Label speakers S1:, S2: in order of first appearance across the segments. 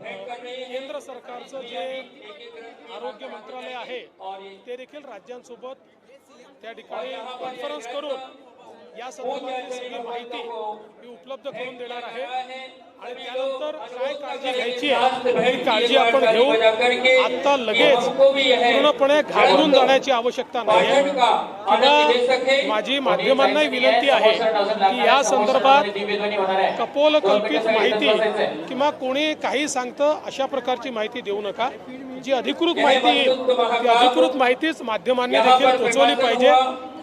S1: केंद्र सरकारचं जे आरोग्य मंत्रालय आहे ते देखील राज्यांसोबत त्या ठिकाणी कॉन्फरन्स करून या संदर्भातली सगळी माहिती ही. उपलब्ध करून देणार आहे. आणि त्यानंतर काय काळजी घ्यायची आहे ही काळजी आपण घेऊ. आता लगेच पूर्णपणे घाबरून जाण्याची आवश्यकता नाही किंवा माझी माध्यमांनाही विनंती आहे की या संदर्भात कपोल कल्पित माहिती किंवा कोणी काही सांगतं अशा प्रकारची माहिती देऊ नका. जी अधिकृत माहिती येईल ती अधिकृत माहितीच माध्यमांनी देखील पोहोचवली पाहिजे.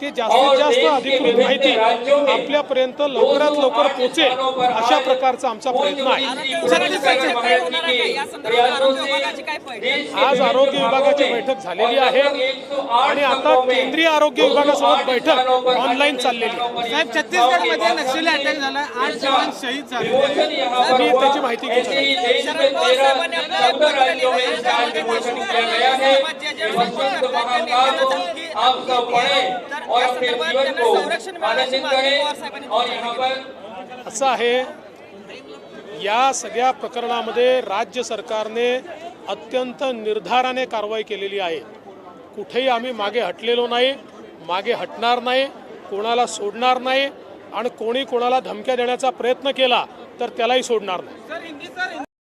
S1: ती जास्तीत जास्त अधिकृत माहिती आपल्यापर्यंत लवकरात लवकर पोहोचेल अशा प्रकारचा आमचा प्रयत्न आहे. आज आरोग्य विभागाची बैठक झालेली आहे. आणि आता केंद्रीय आरोग्य विभागासोबत बैठक ऑनलाईन चाललेली आहे.
S2: साहेब छत्तीसगडमध्ये नक्षली अटॅक झाला. आठ जवान शहीद झाले.
S1: मी त्याची माहिती घेऊ
S3: आप सब पढ़े और अपने जीवन को आनंदित करें और यहाँ पर
S1: असं आहे या सगळ्या प्रकरणामध्ये राज्य सरकारने अत्यंत निर्धाराने कारवाई केलेली आहे. कुठेही आम्ही मागे हटलेलो नाही मागे हटणार नाही कोणाला सोडणार नाही आणि कोणी कोणाला धमक्या देण्याचा प्रयत्न केला तर त्यालाही सोडणार नाही.